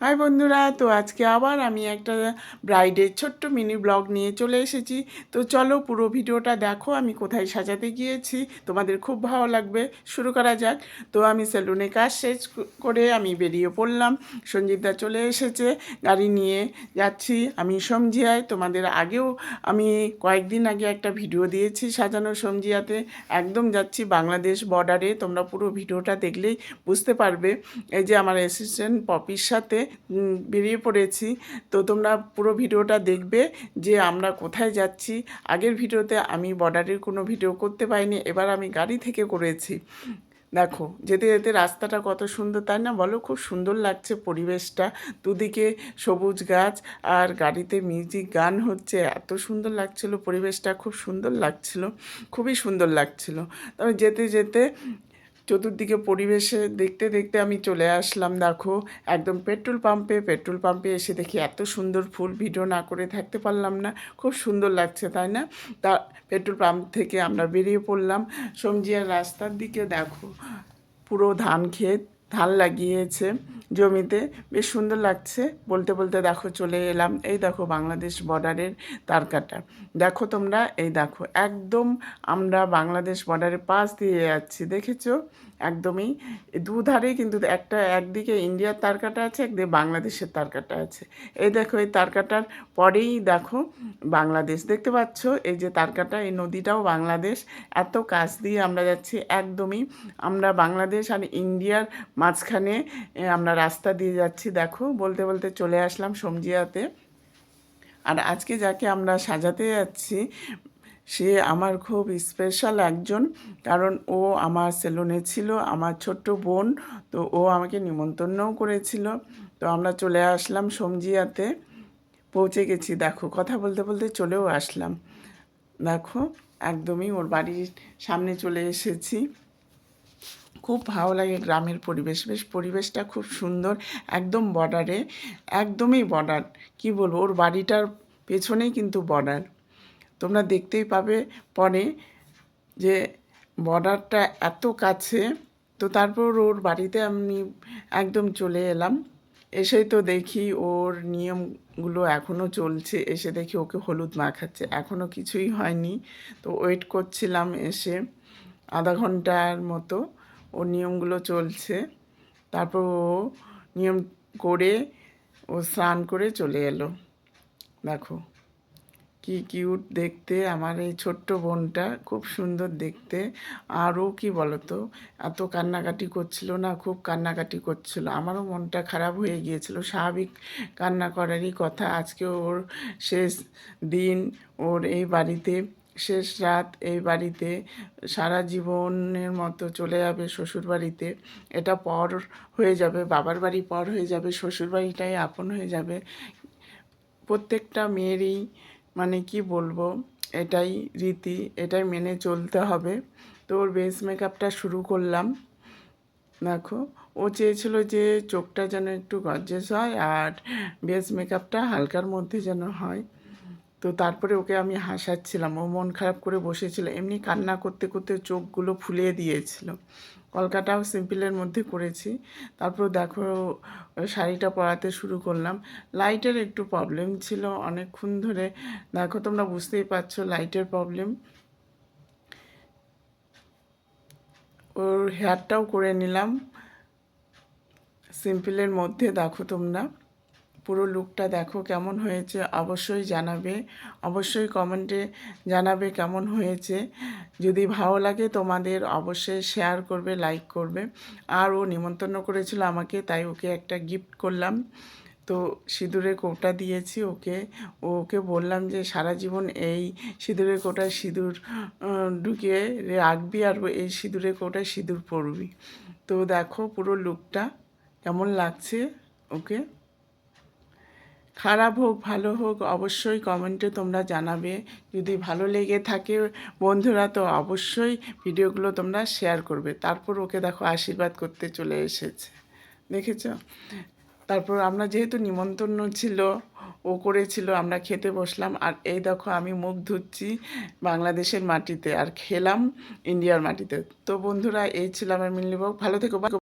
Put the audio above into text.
High বন্ধুরা, তো আজকে আবার আমি একটা ব্রাইডের ছোট্ট মিনি ব্লগ নিয়ে চলে এসেছি। তো চলো পুরো ভিডিওটা দেখো, আমি কোথায় সাজাতে গিয়েছি, তোমাদের খুব ভালো লাগবে। শুরু করা যাক। তো আমি সেলুনে কাজ শেষ করে আমি বেরিয়ে পড়লাম। সঞ্জিতদা চলে এসেছে, গাড়ি নিয়ে যাচ্ছি। আমি সমজিয়ায় তোমাদের আগেও আমি কয়েকদিন আগে একটা ভিডিও দিয়েছি সাজানো সমজিয়াতে একদম যাচ্ছি বাংলাদেশ বর্ডারে তোমরা পুরো ভিডিওটা দেখলেই বুঝতে পারবে। এই যে আমার অ্যাসিস্ট্যান্ট পপির সাথে বেরিয়ে পড়েছি। তো তোমরা পুরো ভিডিওটা দেখবে যে আমরা কোথায় যাচ্ছি। আগের ভিডিওতে আমি বর্ডারের কোনো ভিডিও করতে পারিনি, এবার আমি গাড়ি থেকে করেছি। দেখো, যেতে যেতে রাস্তাটা কত সুন্দর, তাই না? বলো, খুব সুন্দর লাগছে পরিবেশটা। দুদিকে সবুজ গাছ আর গাড়িতে মিউজিক গান হচ্ছে। এত সুন্দর লাগছিল পরিবেশটা, খুব সুন্দর লাগছিল। খুবই সুন্দর লাগছিল। তবে যেতে যেতে চতুর্দিকে পরিবেশে দেখতে দেখতে আমি চলে আসলাম। দেখো, একদম পেট্রোল পাম্পে পেট্রোল পাম্পে এসে দেখি এত সুন্দর ফুল, ভিডিও না করে থাকতে পারলাম না। খুব সুন্দর লাগছে, তাই না? তা পেট্রোল পাম্প থেকে আমরা বেরিয়ে পড়লাম। সমজিয়ার রাস্তার দিকে দেখো, পুরো ধান ক্ষেত। ধান লাগিয়েছে জমিতে। বেশ সুন্দর লাগছে। বলতে বলতে দেখো চলে এলাম। এই দেখো বাংলাদেশ বর্ডারের তারকাটা। দেখো তোমরা, এই দেখো একদম আমরা বাংলাদেশ বর্ডারের পাশ দিয়ে যাচ্ছি। দেখেছ? একদমই দুধারেই কিন্তু একটা একদিকে ইন্ডিয়ার তারকাটা আছে, একদিকে বাংলাদেশের তারকাটা আছে। এই দেখো, এই তারকাটার পরেই দেখো বাংলাদেশ। দেখতে পাচ্ছ? এই যে তারকাটা, এই নদীটাও বাংলাদেশ। এত কাছ দিয়ে আমরা যাচ্ছি। একদমই আমরা বাংলাদেশ আর ইন্ডিয়ার মাঝখানে আমরা রাস্তা দিয়ে যাচ্ছি, দেখো, বলতে বলতে চলে আসলাম সমজিয়াতে আর আজকে যাকে আমরা সাজাতে যাচ্ছি, সে আমার খুব স্পেশাল একজন, কারণ ও আমার সেলুনে ছিল, আমার ছোট্ট বোন, তো ও আমাকে নিমন্ত্রণও করেছিল। তো আমরা চলে আসলাম সমজিয়াতে পৌঁছে গেছি, দেখো, কথা বলতে বলতে চলেও আসলাম। দেখো, একদমই ওর বাড়ির সামনে চলে এসেছি। খুব ভালো লাগে গ্রামের পরিবেশ। বেশ পরিবেশটা খুব সুন্দর, একদম বর্ডারে একদমই বর্ডার কি বলব? ওর বাড়িটার পেছনেই কিন্তু বর্ডার তোমরা দেখতেই পাবে পরে যে বর্ডারটা এত কাছে, তো তারপর ওর বাড়িতে আমি একদম চলে এলাম। এসেই তো দেখি ওর নিয়মগুলো এখনও চলছে। এসে দেখি ওকে হলুদ মাখাচ্ছে। এখনও কিছুই হয়নি। তো ওয়েট করছিলাম এসে আধা ঘণ্টার মতো। ওর নিয়মগুলো চলছে। তারপর ও নিয়ম করে ও স্নান করে চলে এলো। দেখো, কি কিউট দেখতে আমার এই ছোট্ট বোনটা, খুব সুন্দর দেখতে। আরও কি বলতো, এত কান্নাকাটি করছিল না, খুব কান্নাকাটি করছিল। আমারও মনটা খারাপ হয়ে গিয়েছিল। স্বাভাবিক কান্না করারই কথা। আজকে ওর শেষ দিন ওর এই বাড়িতে শেষ রাত এই বাড়িতে সারা জীবনের মতো চলে যাবে শ্বশুর বাড়িতে। এটা পর হয়ে যাবে, বাবার বাড়ি পর হয়ে যাবে, শ্বশুর বাড়িটাই আপন হয়ে যাবে। প্রত্যেকটা মেয়েরই মানে কি বলব, এটাই রীতি, এটাই মেনে চলতে হবে। তো ওর বেস মেকআপটা শুরু করলাম। দেখো, ও চেয়েছিল যে চোখটা যেন একটু গর্জেস হয় আর বেস মেকআপটা হালকার মধ্যে যেন হয়। তো তারপরে ওকে আমি হাসাচ্ছিলাম। ও মন খারাপ করে বসেছিল। এমনি কান্না করতে করতে চোখগুলো ফুলিয়ে দিয়েছিল। কলকাতাও সিম্পলের মধ্যে করেছি। তারপর দেখো, শাড়িটা পরাতে শুরু করলাম। লাইটের একটু প্রবলেম ছিল অনেকক্ষণ ধরে। দেখো, তোমরা বুঝতেই পারছ লাইটের প্রবলেম ওর হেয়ারটাও করে নিলাম। সিম্পলের মধ্যে দেখো তোমরা। পুরো লুকটা দেখো কেমন হয়েছে, অবশ্যই জানাবে। অবশ্যই কমেন্টে জানাবে কেমন হয়েছে। যদি ভালো লাগে তোমাদের অবশ্যই শেয়ার করবে লাইক করবে। আর ও নিমন্ত্রণ করেছিল আমাকে, তাই ওকে একটা গিফট করলাম। তো সিঁদুরের কোটা দিয়েছি ওকে। ওকে বললাম যে, সারা জীবন এই সিঁদুরের কৌটায় সিঁদুর ঢুকিয়ে রাখবি আর এই সিঁদুরের কৌটায় সিঁদুর পরবি। তো দেখো পুরো লুকটা কেমন লাগছে ওকে। খারাপ হোক, ভালো হোক, অবশ্যই কমেন্টে তোমরা জানাবে। যদি ভালো লেগে থাকে বন্ধুরা, তো অবশ্যই ভিডিওগুলো তোমরা শেয়ার করবে। তারপর ওকে দেখো আশীর্বাদ করতে চলে এসেছে। দেখেছ? তারপর আমরা যেহেতু নিমন্ত্রণ ছিল, ও করেছিল, আমরা খেতে বসলাম। আর এই দেখো আমি মুখ ধুচ্ছি বাংলাদেশের মাটিতে, আর খেলাম ইন্ডিয়ার মাটিতে। তো বন্ধুরা, এই ছিল আমার মিলিবাগ ভালো থেকো